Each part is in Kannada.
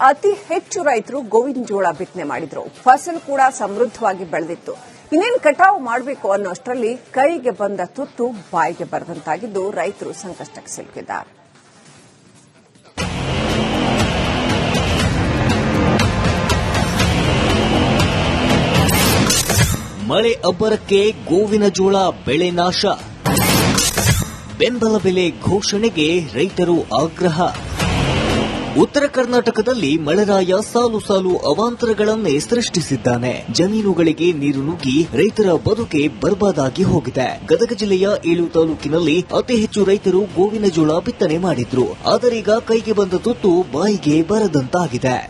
ಅತಿ ಹೆಚ್ಚು ರೈತರು ಗೋವಿನ ಜೋಳ ಬಿತ್ತನೆ ಮಾಡಿದ್ರು. ಫಸಲು ಕೂಡ ಸಮೃದ್ಧವಾಗಿ ಬೆಳೆದಿತ್ತು. ಇನ್ನೇನು ಕಟಾವು ಮಾಡಬೇಕು ಅನ್ನೋಷ್ಟರಲ್ಲಿ ಕೈಗೆ ಬಂದ ತುತ್ತು ಬಾಯಿಗೆ ಬರದಂತಾಗಿದ್ದು ರೈತರು ಸಂಕಷ್ಟಕ್ಕೆ ಸಿಲುಕಿದ್ದಾರೆ. ಮಳೆ ಅಬ್ಬರಕ್ಕೆ ಗೋವಿನ ಜೋಳ ಬೆಳೆ ನಾಶ. ಬೆಂಬಲ ಬೆಲೆ ಘೋಷಣೆಗೆ ರೈತರು ಆಗ್ರಹ. ಉತ್ತರ ಕರ್ನಾಟಕದಲ್ಲಿ ಮಳೆರಾಯ ಸಾಲು ಸಾಲು ಅವಾಂತರಗಳನ್ನೇ ಸೃಷ್ಟಿಸಿದ್ದಾನೆ. ಜಮೀನುಗಳಿಗೆ ನೀರು ನುಗ್ಗಿ ರೈತರ ಬದುಕೆ ಬರ್ಬಾದಾಗಿ ಹೋಗಿದೆ. ಗದಗ ಜಿಲ್ಲೆಯ ಏಳು ತಾಲೂಕಿನಲ್ಲಿ ಅತಿ ಹೆಚ್ಚು ರೈತರು ಗೋವಿನ ಜೋಳ ಬಿತ್ತನೆ ಮಾಡಿದ್ರು. ಆದರೀಗ ಕೈಗೆ ಬಂದ ತುತ್ತು ಬಾಯಿಗೆ ಬರದಂತಾಗಿದೆ.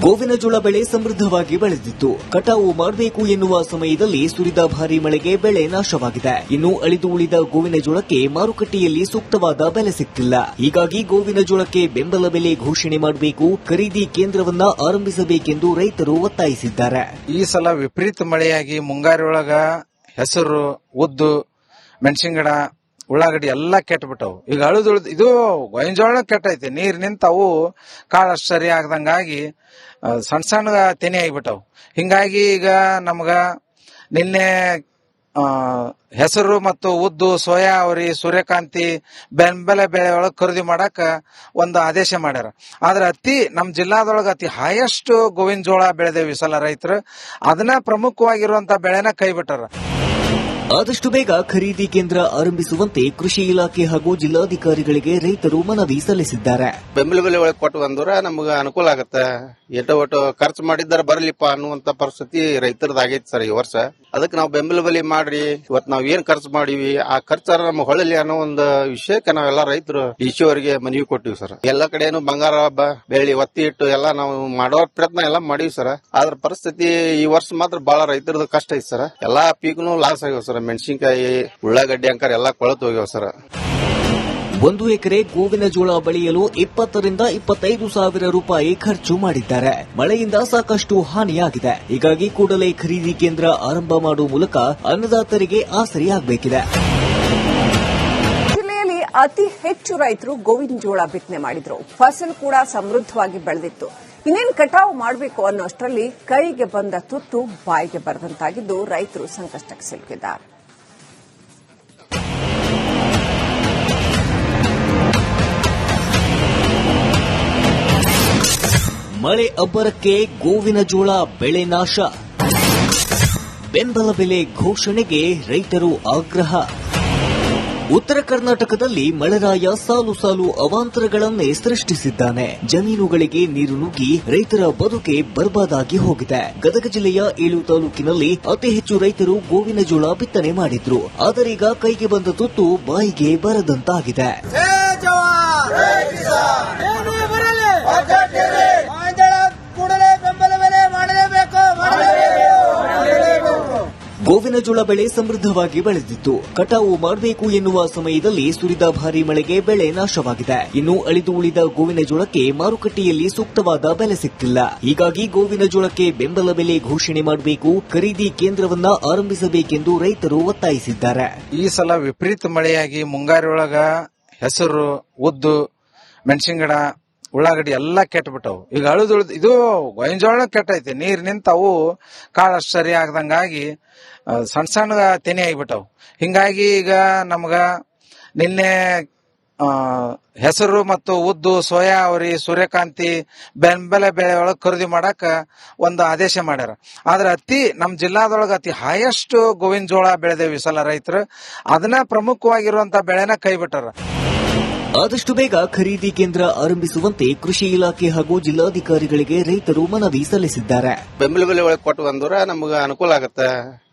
ಗೋವಿನ ಜೋಳ ಬೆಳೆ ಸಮೃದ್ಧವಾಗಿ ಬೆಳೆದಿತ್ತು ಕಟಾವು ಮಾಡಬೇಕು ಎನ್ನುವ ಸಮಯದಲ್ಲಿ ಸುರಿದ ಭಾರಿ ಮಳೆಗೆ ಬೆಳೆ ನಾಶವಾಗಿದೆ. ಇನ್ನು ಅಳಿದು ಉಳಿದ ಗೋವಿನ ಜೋಳಕ್ಕೆ ಮಾರುಕಟ್ಟೆಯಲ್ಲಿ ಸೂಕ್ತವಾದ ಬೆಲೆ ಸಿಕ್ಕಿಲ್ಲ. ಹೀಗಾಗಿ ಗೋವಿನ ಜೋಳಕ್ಕೆ ಬೆಂಬಲ ಬೆಲೆ ಘೋಷಣೆ ಮಾಡಬೇಕು, ಖರೀದಿ ಕೇಂದ್ರವನ್ನ ಆರಂಭಿಸಬೇಕೆಂದು ರೈತರು ಒತ್ತಾಯಿಸಿದ್ದಾರೆ. ಈ ಸಲ ವಿಪರೀತ ಮಳೆಯಾಗಿ ಮುಂಗಾರಿಯೊಳಗ ಹೆಸರು, ಉದ್ದು, ಮೆಣಸಿನ ಗಿಡ ಉಳ್ಳಾಗಡ್ಡಿ ಎಲ್ಲ ಕೆಟ್ಟಬಿಟ್ಟವು ಈಗ ಅಳುದುಳ್ದು ಇದು ಗೊಂಜೋಳ ಕೆಟ್ಟೈತಿ. ನೀರ್ ನಿಂತವು ಕಾಳು ಅಷ್ಟು ಸರಿ ಆಗದಂಗಾಗಿ ಸಣ್ಣ ಸಣ್ಣ ತೆನೆ ಆಗಿಬಿಟ್ಟವು. ಹಿಂಗಾಗಿ ಈಗ ನಮ್ಗ ನಿನ್ನೆ ಹೆಸರು ಮತ್ತು ಉದ್ದು ಸೋಯಾ ಅವರಿ, ಸೂರ್ಯಕಾಂತಿ, ಬೆಂಬಲ ಬೆಳೆ ಒಳಗೆ ಖರೀದಿ ಮಾಡಾಕ ಒಂದು ಆದೇಶ ಮಾಡ್ಯಾರ. ಆದ್ರೆ ಅತಿ ನಮ್ಮ ಜಿಲ್ಲಾದೊಳಗ ಅತಿ ಹೈಯೆಸ್ಟ್ ಗೋವಿನ ಜೋಳ ಬೆಳೆದೇವಿ ಸಲ ರೈತರು. ಅದನ್ನ ಪ್ರಮುಖವಾಗಿರುವಂತ ಬೆಳೆನ ಕೈ ಬಿಟ್ಟಾರ ಆದಷ್ಟು ಬೇಗ ಖರೀದಿ ಕೇಂದ್ರ ಆರಂಭಿಸುವಂತೆ ಕೃಷಿ ಇಲಾಖೆ ಹಾಗೂ ಜಿಲ್ಲಾಧಿಕಾರಿಗಳಿಗೆ ರೈತರು ಮನವಿ ಸಲ್ಲಿಸಿದ್ದಾರೆ. ಬೆಂಬಲ ಬೆಲೆ ಒಳಗೆ ಕೊಟ್ಟು ಬಂದ್ರೆ ನಮಗೆ ಅನುಕೂಲ ಆಗುತ್ತೆ. ಎಟೋ ಒಟ್ಟು ಖರ್ಚು ಮಾಡಿದ್ದಾರೆ ಬರಲಿಪ್ಪ ಅನ್ನುವಂತ ಪರಿಸ್ಥಿತಿ ರೈತರದ್ದು ಆಗೈತಿ ಸರ್ ಈ ವರ್ಷ. ಅದಕ್ಕೆ ನಾವು ಬೆಂಬಲ ಬೆಲೆ ಮಾಡ್ರಿ. ಇವತ್ ನಾವ್ ಏನ್ ಖರ್ಚು ಮಾಡಿವಿ, ಆ ಖರ್ಚಾರ ನಮ್ಗೆ ಹೊಳಲಿ ಅನ್ನೋ ಒಂದು ವಿಷಯಕ್ಕೆ ನಾವೆಲ್ಲ ರೈತರು ಈಶಿಯವರಿಗೆ ಮನವಿ ಕೊಟ್ಟಿವಿ ಸರ್. ಎಲ್ಲ ಕಡೆನು ಬಂಗಾರ ಬೆಳ್ಳಿ ಒತ್ತಿ ಇಟ್ಟು ಎಲ್ಲ ನಾವು ಮಾಡೋ ಪ್ರಯತ್ನ ಎಲ್ಲ ಮಾಡಿವಿ ಸರ್. ಆದ್ರ ಪರಿಸ್ಥಿತಿ ಈ ವರ್ಷ ಮಾತ್ರ ಬಹಳ ರೈತರದ್ದು ಕಷ್ಟ ಐತಿ ಸರ್. ಎಲ್ಲಾ ಪೀಕ್ನು ಲಾಸ್ ಆಗ್ಯಾವ ಸರ್. ಮೆಣಸಿನ್ಕಾಯಿ ಉಳ್ಳಾಗಡ್ಡಿ ಅಂಕರ್ ಎಲ್ಲಾ ಕೊಳತು ಹೋಗ್ಯಾವ ಸರ್. ಒಂದು ಎಕರೆ ಗೋವಿನ ಜೋಳ ಬೆಳೆಯಲು ಇಪ್ಪತ್ತರಿಂದ ಇಪ್ಪತ್ತೈದು ಸಾವಿರ ರೂಪಾಯಿ ಖರ್ಚು ಮಾಡಿದ್ದಾರೆ. ಮಳೆಯಿಂದ ಸಾಕಷ್ಟು ಹಾನಿಯಾಗಿದೆ. ಹೀಗಾಗಿ ಕೂಡಲೇ ಖರೀದಿ ಕೇಂದ್ರ ಆರಂಭ ಮಾಡುವ ಮೂಲಕ ಅನ್ನದಾತರಿಗೆ ಆಸರೆಯಾಗಬೇಕಿದೆ. ಜಿಲ್ಲೆಯಲ್ಲಿ ಅತಿ ಹೆಚ್ಚು ರೈತರು ಗೋವಿನ ಜೋಳ ಬಿತ್ತನೆ ಮಾಡಿದ್ರು. ಫಸಲು ಕೂಡ ಸಮೃದ್ಧವಾಗಿ ಬೆಳೆದಿತ್ತು. ಇನ್ನೇನು ಕಟಾವು ಮಾಡಬೇಕು ಅನ್ನೋ ಅಷ್ಟರಲ್ಲಿ ಕೈಗೆ ಬಂದ ತುತ್ತು ಬಾಯಿಗೆ ಬರದಂತಾಗಿದ್ದು ರೈತರು ಸಂಕಷ್ಟಕ್ಕೆ ಸಿಲುಕಿದ್ದಾರೆ. ಮಳೆ ಅಬ್ಬರಕ್ಕೆ ಗೋವಿನ ಜೋಳ ಬೆಳೆ ನಾಶ. ಬೆಂಬಲ ಬೆಲೆ ಘೋಷಣೆಗೆ ರೈತರು ಆಗ್ರಹ. ಉತ್ತರ ಕರ್ನಾಟಕದಲ್ಲಿ ಮಳೆರಾಯ ಸಾಲು ಸಾಲು ಅವಾಂತರಗಳನ್ನೇ ಸೃಷ್ಟಿಸಿದ್ದಾನೆ. ಜಮೀನುಗಳಿಗೆ ನೀರು ನುಗ್ಗಿ ರೈತರ ಬದುಕೆ ಬರ್ಬಾದಾಗಿ ಹೋಗಿದೆ. ಗದಗ ಜಿಲ್ಲೆಯ ಏಳು ತಾಲೂಕಿನಲ್ಲಿ ಅತಿ ಹೆಚ್ಚು ರೈತರು ಗೋವಿನ ಜೋಳ ಬಿತ್ತನೆ ಮಾಡಿದ್ರು. ಆದರೀಗ ಕೈಗೆ ಬಂದ ತುತ್ತು ಬಾಯಿಗೆ ಬರದಂತಾಗಿದೆ. ಗೋವಿನ ಜೋಳ ಬೆಳೆ ಸಮೃದ್ಧವಾಗಿ ಬೆಳೆದಿತ್ತು ಕಟಾವು ಮಾಡಬೇಕು ಎನ್ನುವ ಸಮಯದಲ್ಲಿ ಸುರಿದ ಭಾರಿ ಮಳೆಗೆ ಬೆಳೆ ನಾಶವಾಗಿದೆ. ಇನ್ನು ಅಳಿದು ಉಳಿದ ಗೋವಿನ ಜೋಳಕ್ಕೆ ಮಾರುಕಟ್ಟೆಯಲ್ಲಿ ಸೂಕ್ತವಾದ ಬೆಲೆ ಸಿಗ್ತಿಲ್ಲ ಹೀಗಾಗಿ ಗೋವಿನ ಜೋಳಕ್ಕೆ ಬೆಂಬಲ ಬೆಲೆ ಘೋಷಣೆ ಮಾಡಬೇಕು, ಖರೀದಿ ಕೇಂದ್ರವನ್ನ ಆರಂಭಿಸಬೇಕೆಂದು ರೈತರು ಒತ್ತಾಯಿಸಿದ್ದಾರೆ. ಈ ಸಲ ವಿಪರೀತ ಮಳೆಯಾಗಿ ಮುಂಗಾರಿಯೊಳಗ ಹೆಸರು, ಉದ್ದು, ಮೆಣಸಿನ ಉಳ್ಳಾಗಡ್ಡಿ ಎಲ್ಲ ಕೆಟ್ಟಬಿಟ್ಟವು ಈಗ ಅಳುದುಳ್ದು ಇದು ಗೋವಿನಜೋಳ ಕೆಟ್ಟೈತಿ ನೀರ್ ನಿಂತವು, ಕಾಳು ಅಷ್ಟು ಸರಿ ಆಗ್ದಂಗಾಗಿ ಸಣ್ಣ ಸಣ್ಣ ತೆನೆ ಆಗಿಬಿಟ್ಟವು. ಹಿಂಗಾಗಿ ಈಗ ನಮ್ಗ ನಿನ್ನೆ ಹೆಸರು ಮತ್ತು ಉದ್ದು ಸೋಯಾ ಅವರಿ, ಸೂರ್ಯಕಾಂತಿ ಬೆಂಬಲ ಬೆಳೆ ಒಳಗೆ ಖರೀದಿ ಮಾಡಾಕ ಒಂದು ಆದೇಶ ಮಾಡ್ಯಾರ. ಆದ್ರೆ ಅತಿ ನಮ್ಮ ಜಿಲ್ಲಾದೊಳಗ ಅತಿ ಹೈಯೆಸ್ಟ್ ಗೋವಿನ ಜೋಳ ಬೆಳೆದೇವಿ ಸಲ ರೈತರು. ಅದನ್ನ ಪ್ರಮುಖವಾಗಿರುವಂತ ಬೆಳೆನ ಕೈ ಬಿಟ್ಟಾರ ಆದಷ್ಟು ಬೇಗ ಖರೀದಿ ಕೇಂದ್ರ ಆರಂಭಿಸುವಂತೆ ಕೃಷಿ ಇಲಾಖೆ ಹಾಗೂ ಜಿಲ್ಲಾಧಿಕಾರಿಗಳಿಗೆ ರೈತರು ಮನವಿ ಸಲ್ಲಿಸಿದ್ದಾರೆ. ಬೆಂಬಲ ಬೆಲೆ ಒಳಗೆ ಕೊಟ್ಟು ಬಂದ್ರ ನಮ್ಗ ಅನುಕೂಲ ಆಗತ್ತ.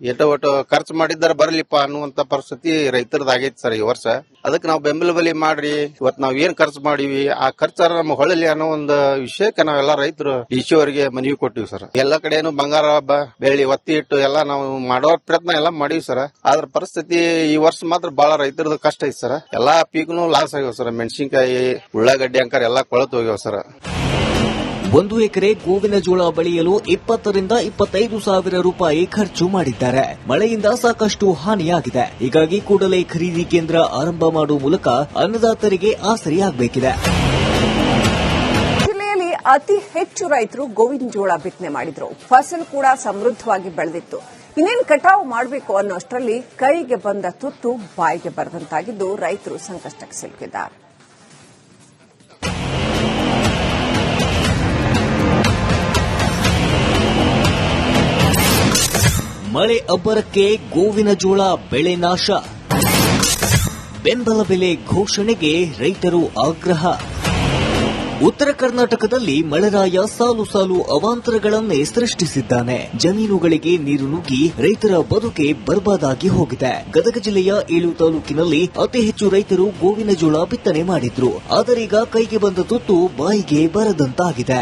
ಎಟೋ ಒಟ್ಟು ಖರ್ಚು ಮಾಡಿದ್ದಾರ ಬರಲಿಪ್ಪ ಅನ್ನುವಂತ ಪರಿಸ್ಥಿತಿ ರೈತರದ್ದು ಆಗೈತಿ ಸರ್ ಈ ವರ್ಷ. ಅದಕ್ಕೆ ನಾವು ಬೆಂಬಲ ಬೆಲೆ ಮಾಡ್ರಿ. ಇವತ್ತು ನಾವ್ ಏನ್ ಖರ್ಚು ಮಾಡಿವಿ, ಆ ಖರ್ಚಾರ ನಮ್ಮ ಹೊಳಲಿ ಅನ್ನೋ ಒಂದು ವಿಷಯಕ್ಕೆ ನಾವೆಲ್ಲ ರೈತರು ಈಶುವರಿಗೆ ಮನವಿ ಕೊಟ್ಟಿವಿ ಸರ್. ಎಲ್ಲ ಕಡೆನು ಬಂಗಾರ ಹಬ್ಬ, ಬೆಳ್ಳಿ ಒತ್ತಿ ಇಟ್ಟು ಎಲ್ಲ ನಾವು ಮಾಡೋ ಪ್ರಯತ್ನ ಎಲ್ಲ ಮಾಡಿವಿ ಸರ್. ಆದ್ರ ಪರಿಸ್ಥಿತಿ ಈ ವರ್ಷ ಮಾತ್ರ ಬಹಳ ರೈತರದ್ದು ಕಷ್ಟ ಐತಿ ಸರ್. ಎಲ್ಲಾ ಪೀಕ್ನು ಲಾಸ್ ಆಗ್ಯಾವ ಸರ್. ಮೆಣಸಿನ್ಕಾಯಿ ಉಳ್ಳಾಗಡ್ಡಿ ಅಂಕರ್ ಎಲ್ಲ ಕೊಳತು ಹೋಗ್ಯಾವ ಸರ್. ಒಂದು ಎಕರೆ ಗೋವಿನ ಜೋಳ ಬೆಳೆಯಲು ಇಪ್ಪತ್ತರಿಂದ ಇಪ್ಪತ್ತೈದು ಸಾವಿರ ರೂಪಾಯಿ ಖರ್ಚು ಮಾಡಿದ್ದಾರೆ. ಮಳೆಯಿಂದ ಸಾಕಷ್ಟು ಹಾನಿಯಾಗಿದೆ. ಹೀಗಾಗಿ ಕೂಡಲೇ ಖರೀದಿ ಕೇಂದ್ರ ಆರಂಭ ಮಾಡುವ ಮೂಲಕ ಅನ್ನದಾತರಿಗೆ ಆಸರೆಯಾಗಬೇಕಿದೆ. ಜಿಲ್ಲೆಯಲ್ಲಿ ಅತಿ ಹೆಚ್ಚು ರೈತರು ಗೋವಿನ ಜೋಳ ಬಿತ್ತನೆ ಮಾಡಿದ್ರು. ಫಸಲು ಕೂಡ ಸಮೃದ್ಧವಾಗಿ ಬೆಳೆದಿತ್ತು. ಇನ್ನೇನು ಕಟಾವು ಮಾಡಬೇಕು ಅನ್ನೋಷ್ಟರಲ್ಲಿ ಕೈಗೆ ಬಂದ ತುತ್ತು ಬಾಯಿಗೆ ಬರೆದಂತಾಗಿದ್ದು ರೈತರು ಸಂಕಷ್ಟಕ್ಕೆ ಸಿಲುಕಿದ್ದಾರೆ. ಮಳೆ ಅಬ್ಬರಕ್ಕೆ ಗೋವಿನ ಜೋಳ ಬೆಳೆ ನಾಶ. ಬೆಂಬಲ ಬೆಲೆ ಘೋಷಣೆಗೆ ರೈತರು ಆಗ್ರಹ. ಉತ್ತರ ಕರ್ನಾಟಕದಲ್ಲಿ ಮಳೆರಾಯ ಸಾಲು ಸಾಲು ಅವಾಂತರಗಳನ್ನೇ ಸೃಷ್ಟಿಸಿದ್ದಾನೆ. ಜಮೀನುಗಳಿಗೆ ನೀರು ನುಗ್ಗಿ ರೈತರ ಬದುಕೆ ಬರ್ಬಾದಾಗಿ ಹೋಗಿದೆ. ಗದಗ ಜಿಲ್ಲೆಯ ಏಳು ತಾಲೂಕಿನಲ್ಲಿ ಅತಿ ಹೆಚ್ಚು ರೈತರು ಗೋವಿನ ಜೋಳ ಬಿತ್ತನೆ ಮಾಡಿದ್ರು. ಆದರೀಗ ಕೈಗೆ ಬಂದ ತುತ್ತು ಬಾಯಿಗೆ ಬರದಂತಾಗಿದೆ.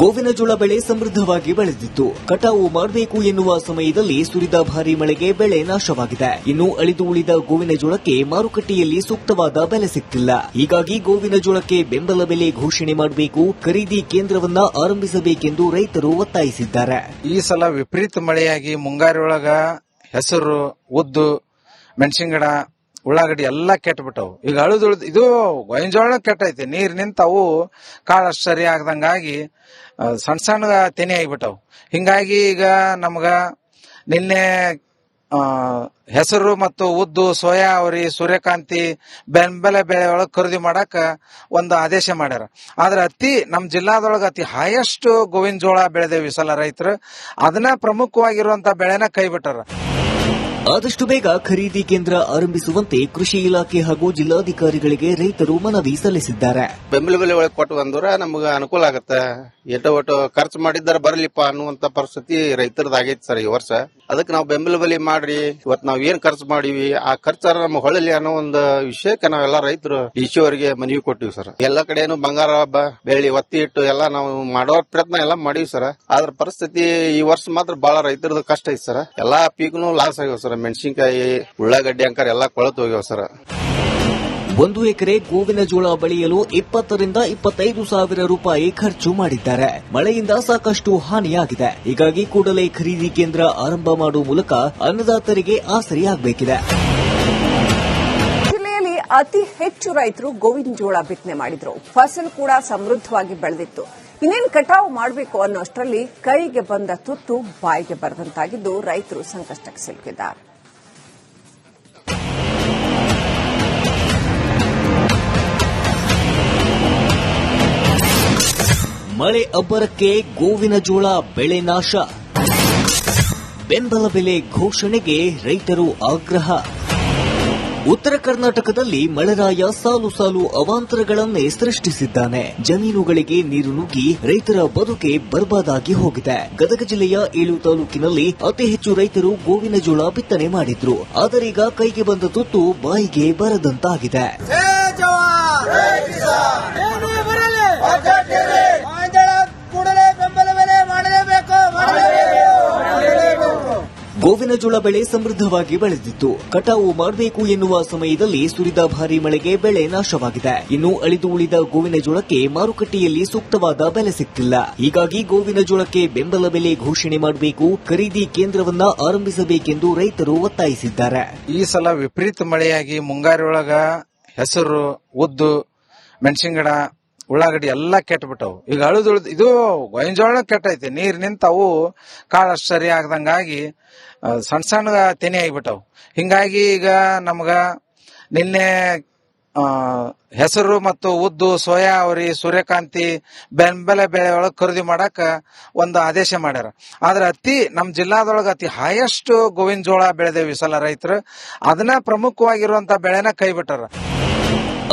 ಗೋವಿನ ಜೋಳ ಬೆಳೆ ಸಮೃದ್ಧವಾಗಿ ಬೆಳೆದಿತ್ತು ಕಟಾವು ಮಾಡಬೇಕು ಎನ್ನುವ ಸಮಯದಲ್ಲಿ ಸುರಿದ ಭಾರಿ ಮಳೆಗೆ ಬೆಳೆ ನಾಶವಾಗಿದೆ. ಇನ್ನು ಅಳಿದು ಉಳಿದ ಗೋವಿನ ಜೋಳಕ್ಕೆ ಮಾರುಕಟ್ಟೆಯಲ್ಲಿ ಸೂಕ್ತವಾದ ಬೆಲೆ ಸಿಗ್ತಿಲ್ಲ ಹೀಗಾಗಿ ಗೋವಿನ ಜೋಳಕ್ಕೆ ಬೆಂಬಲ ಬೆಲೆ ಘೋಷಣೆ ಮಾಡಬೇಕು, ಖರೀದಿ ಕೇಂದ್ರವನ್ನ ಆರಂಭಿಸಬೇಕೆಂದು ರೈತರು ಒತ್ತಾಯಿಸಿದ್ದಾರೆ. ಈ ಸಲ ವಿಪರೀತ ಮಳೆಯಾಗಿ ಮುಂಗಾರೊಳಗ ಹೆಸರು, ಉದ್ದು, ಮೆಣಸಿನ ಗಿಡ ಉಳ್ಳಾಗಡ್ಡಿ ಎಲ್ಲ ಕೆಟ್ಟ ಬಿಟ್ಟವು ಈಗ ಅಳುದುಳ್ದು, ಇದು ಗೊಂಜೋಳ ಕೆಟ್ಟೈತಿ. ನೀರ್ ನಿಂತವು, ಕಾಳು ಸರಿ ಆಗದಂಗಾಗಿ ಸಣ್ಣ ಸಣ್ಣ ತೆನೆ ಆಗಿಬಿಟ್ಟವು. ಹಿಂಗಾಗಿ ಈಗ ನಮ್ಗ ನಿನ್ನೆ ಹೆಸರು ಮತ್ತು ಉದ್ದು ಸೋಯಾ ಅವರಿ, ಸೂರ್ಯಕಾಂತಿ, ಬೆಂಬಲ ಬೆಳೆ ಒಳಗೆ ಖರೀದಿ ಮಾಡಾಕ ಒಂದು ಆದೇಶ ಮಾಡ್ಯಾರ. ಆದ್ರೆ ಅತಿ ನಮ್ಮ ಜಿಲ್ಲಾದೊಳಗ ಅತಿ ಹೈಯೆಸ್ಟ್ ಗೋವಿನ ಜೋಳ ಬೆಳೆದೇವಿ ಸಲ ರೈತರು, ಅದನ್ನ ಪ್ರಮುಖವಾಗಿರುವಂತ ಬೆಳೆನ ಕೈ ಬಿಟ್ಟಾರ ಆದಷ್ಟು ಬೇಗ ಖರೀದಿ ಕೇಂದ್ರ ಆರಂಭಿಸುವಂತೆ ಕೃಷಿ ಇಲಾಖೆ ಹಾಗೂ ಜಿಲ್ಲಾಧಿಕಾರಿಗಳಿಗೆ ರೈತರು ಮನವಿ ಸಲ್ಲಿಸಿದ್ದಾರೆ. ಬೆಂಬಲ ಬೆಲೆ ಒಳಗೆ ಕೊಟ್ಟು ಬಂದ್ರೆ ನಮಗೆ ಅನುಕೂಲ ಆಗುತ್ತೆ. ಎಟೋ ಒಟ್ಟು ಖರ್ಚು ಮಾಡಿದ್ದಾರೆ ಬರಲಿಪ್ಪ ಅನ್ನುವಂತ ಪರಿಸ್ಥಿತಿ ರೈತರದಾಗೈತಿ ಸರ್ ಈ ವರ್ಷ. ಅದಕ್ಕೆ ನಾವು ಬೆಂಬಲ ಬೆಲೆ ಮಾಡ್ರಿ. ಇವತ್ ನಾವ್ ಏನ್ ಖರ್ಚು ಮಾಡಿವಿ, ಆ ಖರ್ಚಾರ ನಮ್ಗೆ ಹೊಳಲಿ ಅನ್ನೋ ಒಂದು ವಿಷಯಕ್ಕೆ ನಾವೆಲ್ಲ ರೈತರು ಈಶೋರಿಗೆ ಮನವಿ ಕೊಟ್ಟಿವಿ ಸರ್. ಎಲ್ಲ ಕಡೆನು ಬಂಗಾರ ಹಬ್ಬ, ಬೆಳ್ಳಿ ಒತ್ತಿ ಇಟ್ಟು ಎಲ್ಲ ನಾವು ಮಾಡೋ ಪ್ರಯತ್ನ ಎಲ್ಲ ಮಾಡಿವಿ ಸರ್. ಆದ್ರ ಪರಿಸ್ಥಿತಿ ಈ ವರ್ಷ ಮಾತ್ರ ಬಹಳ ರೈತರದ ಕಷ್ಟ ಐತಿ ಸರ್. ಎಲ್ಲಾ ಪೀಕ್ನು ಲಾಸ್ ಆಗ್ಯಾವ ಸರ್. ಮೆಣಸಿನ್ಕಾಯಿ ಉಳ್ಳಾಗಡ್ಡಿ ಅಂಕರ್ ಎಲ್ಲಾ ಕೊಳತು ಹೋಗ್ಯಾವ ಸರ್. ಒಂದು ಎಕರೆ ಗೋವಿನ ಜೋಳ ಬೆಳೆಯಲು ಇಪ್ಪತ್ತರಿಂದ ಇಪ್ಪತ್ತೈದು ಸಾವಿರ ರೂಪಾಯಿ ಖರ್ಚು ಮಾಡಿದ್ದಾರೆ. ಮಳೆಯಿಂದ ಸಾಕಷ್ಟು ಹಾನಿಯಾಗಿದೆ. ಹೀಗಾಗಿ ಕೂಡಲೇ ಖರೀದಿ ಕೇಂದ್ರ ಆರಂಭ ಮಾಡುವ ಮೂಲಕ ಅನ್ನದಾತರಿಗೆ ಆಸರೆಯಾಗಬೇಕಿದೆ. ಜಿಲ್ಲೆಯಲ್ಲಿ ಅತಿ ಹೆಚ್ಚು ರೈತರು ಗೋವಿನ ಜೋಳ ಬಿತ್ತನೆ ಮಾಡಿದ್ರು. ಫಸಲು ಕೂಡ ಸಮೃದ್ಧವಾಗಿ ಬೆಳೆದಿತ್ತು. ಇನ್ನೇನು ಕಟಾವು ಮಾಡಬೇಕು ಅನ್ನೋಷ್ಟರಲ್ಲಿ ಕೈಗೆ ಬಂದ ತುತ್ತು ಬಾಯಿಗೆ ಬರದಂತಾಗಿದ್ದು ರೈತರು ಸಂಕಷ್ಟಕ್ಕೆ ಸಿಲುಕಿದ್ದಾರೆ. ಮಳೆ ಅಬ್ಬರಕ್ಕೆ ಗೋವಿನ ಜೋಳ ಬೆಳೆ ನಾಶ. ಬೆಂಬಲ ಬೆಲೆ ಘೋಷಣೆಗೆ ರೈತರು ಆಗ್ರಹ. ಉತ್ತರ ಕರ್ನಾಟಕದಲ್ಲಿ ಮಳೆರಾಯ ಸಾಲು ಸಾಲು ಅವಾಂತರಗಳನ್ನೇ ಸೃಷ್ಟಿಸಿದ್ದಾನೆ. ಜಮೀನುಗಳಿಗೆ ನೀರು ನುಗ್ಗಿ ರೈತರ ಬದುಕೆ ಬರ್ಬಾದಾಗಿ ಹೋಗಿದೆ. ಗದಗ ಜಿಲ್ಲೆಯ ಏಳು ತಾಲೂಕಿನಲ್ಲಿ ಅತಿ ಹೆಚ್ಚು ರೈತರು ಗೋವಿನ ಜೋಳ ಬಿತ್ತನೆ ಮಾಡಿದ್ರು. ಆದರೀಗ ಕೈಗೆ ಬಂದ ತುತ್ತು ಬಾಯಿಗೆ ಬರದಂತಾಗಿದೆ. ಗೋವಿನ ಜೋಳ ಬೆಳೆ ಸಮೃದ್ಧವಾಗಿ ಬೆಳೆದಿತ್ತು ಕಟಾವು ಮಾಡಬೇಕು ಎನ್ನುವ ಸಮಯದಲ್ಲಿ ಸುರಿದ ಭಾರಿ ಮಳೆಗೆ ಬೆಳೆ ನಾಶವಾಗಿದೆ. ಇನ್ನು ಅಳಿದು ಉಳಿದ ಗೋವಿನ ಜೋಳಕ್ಕೆ ಮಾರುಕಟ್ಟೆಯಲ್ಲಿ ಸೂಕ್ತವಾದ ಬೆಲೆ ಸಿಕ್ಕಿಲ್ಲ. ಹೀಗಾಗಿ ಗೋವಿನ ಜೋಳಕ್ಕೆ ಬೆಂಬಲ ಬೆಲೆ ಘೋಷಣೆ ಮಾಡಬೇಕು, ಖರೀದಿ ಕೇಂದ್ರವನ್ನ ಆರಂಭಿಸಬೇಕೆಂದು ರೈತರು ಒತ್ತಾಯಿಸಿದ್ದಾರೆ. ಈ ಸಲ ವಿಪರೀತ ಮಳೆಯಾಗಿ ಮುಂಗಾರಿ ಒಳಗ ಹೆಸರು, ಉದ್ದು, ಮೆಣಸಿನ ಗಿಡ ಉಳ್ಳಾಗಡ್ಡಿ ಎಲ್ಲಾ ಕೆಟ್ಟ ಬಿಟ್ಟವು ಈಗ ಅಳುದುಳ್ದು ಇದು ಗೊಂಜೋಳ ಕೆಟ್ಟೈತಿ. ನೀರ್ ನಿಂತವು, ಕಾಳು ಅಷ್ಟು ಸರಿ ಆಗದಂಗಾಗಿ ಸಣ್ಣ ಸಣ್ಣ ತೆನೆ ಆಗಿಬಿಟ್ಟವು. ಹಿಂಗಾಗಿ ಈಗ ನಮ್ಗ ನಿನ್ನೆ ಹೆಸರು ಮತ್ತು ಉದ್ದು ಸೋಯಾ ಅವರಿ, ಸೂರ್ಯಕಾಂತಿ ಬೆಂಬಲ ಬೆಳೆ ಒಳಗೆ ಖರೀದಿ ಮಾಡಾಕ ಒಂದು ಆದೇಶ ಮಾಡ್ಯಾರ. ಆದ್ರೆ ಅತಿ ನಮ್ಮ ಜಿಲ್ಲಾದೊಳಗ ಅತಿ ಹೈಯೆಸ್ಟ್ ಗೋವಿನ ಜೋಳ ಬೆಳೆದೇವಿ ಸಲ ರೈತರು. ಅದನ್ನ ಪ್ರಮುಖವಾಗಿರುವಂತ ಬೆಳೆನ ಕೈ ಬಿಟ್ಟಾರ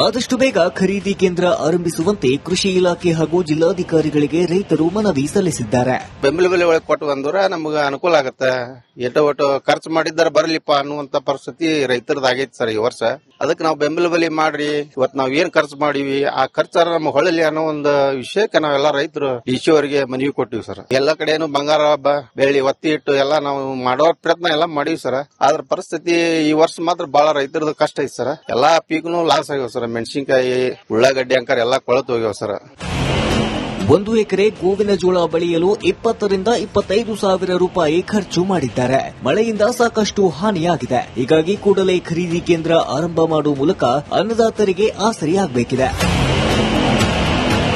ಆದಷ್ಟು ಬೇಗ ಖರೀದಿ ಕೇಂದ್ರ ಆರಂಭಿಸುವಂತೆ ಕೃಷಿ ಇಲಾಖೆ ಹಾಗೂ ಜಿಲ್ಲಾಧಿಕಾರಿಗಳಿಗೆ ರೈತರು ಮನವಿ ಸಲ್ಲಿಸಿದ್ದಾರೆ. ಬೆಂಬಲ ಬೆಲೆ ಒಳಗೆ ಕೊಟ್ಟು ಬಂದ್ರೆ ನಮಗೆ ಅನುಕೂಲ ಆಗತ್ತ. ಎಟೋ ಒಟ್ಟು ಖರ್ಚು ಮಾಡಿದ್ದಾರೆ ಬರಲಿಪ್ಪ ಅನ್ನುವಂತ ಪರಿಸ್ಥಿತಿ ರೈತರದ್ದು ಆಗೈತಿ ಸರ್ ಈ ವರ್ಷ. ಅದಕ್ಕೆ ನಾವು ಬೆಂಬಲ ಬೆಲೆ ಮಾಡ್ರಿ ಇವತ್ತು ನಾವು ಏನ್ ಖರ್ಚು ಮಾಡಿವಿ, ಆ ಖರ್ಚಾರ ನಮ್ಗೆ ಹೊಳಲಿ ಅನ್ನೋ ಒಂದು ವಿಷಯಕ್ಕೆ ನಾವೆಲ್ಲ ರೈತರು ಈಶಿಯವರಿಗೆ ಮನವಿ ಕೊಟ್ಟಿವಿ ಸರ್. ಎಲ್ಲ ಕಡೆನು ಬಂಗಾರ ಹಬ್ಬ, ಬೆಳ್ಳಿ ಒತ್ತಿ ಇಟ್ಟು ಎಲ್ಲ ನಾವು ಮಾಡೋ ಪ್ರಯತ್ನ ಎಲ್ಲ ಮಾಡಿವಿ ಸರ್. ಆದ್ರ ಪರಿಸ್ಥಿತಿ ಈ ವರ್ಷ ಮಾತ್ರ ಬಹಳ ರೈತರದ್ದು ಕಷ್ಟ ಐತಿ ಸರ್. ಎಲ್ಲಾ ಪೀಕ್ನು ಲಾಸ್ ಆಗ್ಯಾವ ಸರ್, ಮೆಣಸಿನಕಾಯಿ, ಉಳ್ಳಾಗಡ್ಡಿ ಅಂಕರ್ ಎಲ್ಲಾ ಕೊಳತು ಹೋಗ್ಯಾವ ಸರ್. ಒಂದು ಎಕರೆ ಗೋವಿನ ಜೋಳ ಬೆಳೆಯಲು ಇಪ್ಪತ್ತರಿಂದ ಇಪ್ಪತ್ತೈದು ಸಾವಿರ ರೂಪಾಯಿ ಖರ್ಚು ಮಾಡಿದ್ದಾರೆ. ಮಳೆಯಿಂದ ಸಾಕಷ್ಟು ಹಾನಿಯಾಗಿದೆ. ಹೀಗಾಗಿ ಕೂಡಲೇ ಖರೀದಿ ಕೇಂದ್ರ ಆರಂಭ ಮಾಡುವ ಮೂಲಕ ಅನ್ನದಾತರಿಗೆ ಆಸರಿಯಾಗಬೇಕಿದೆ.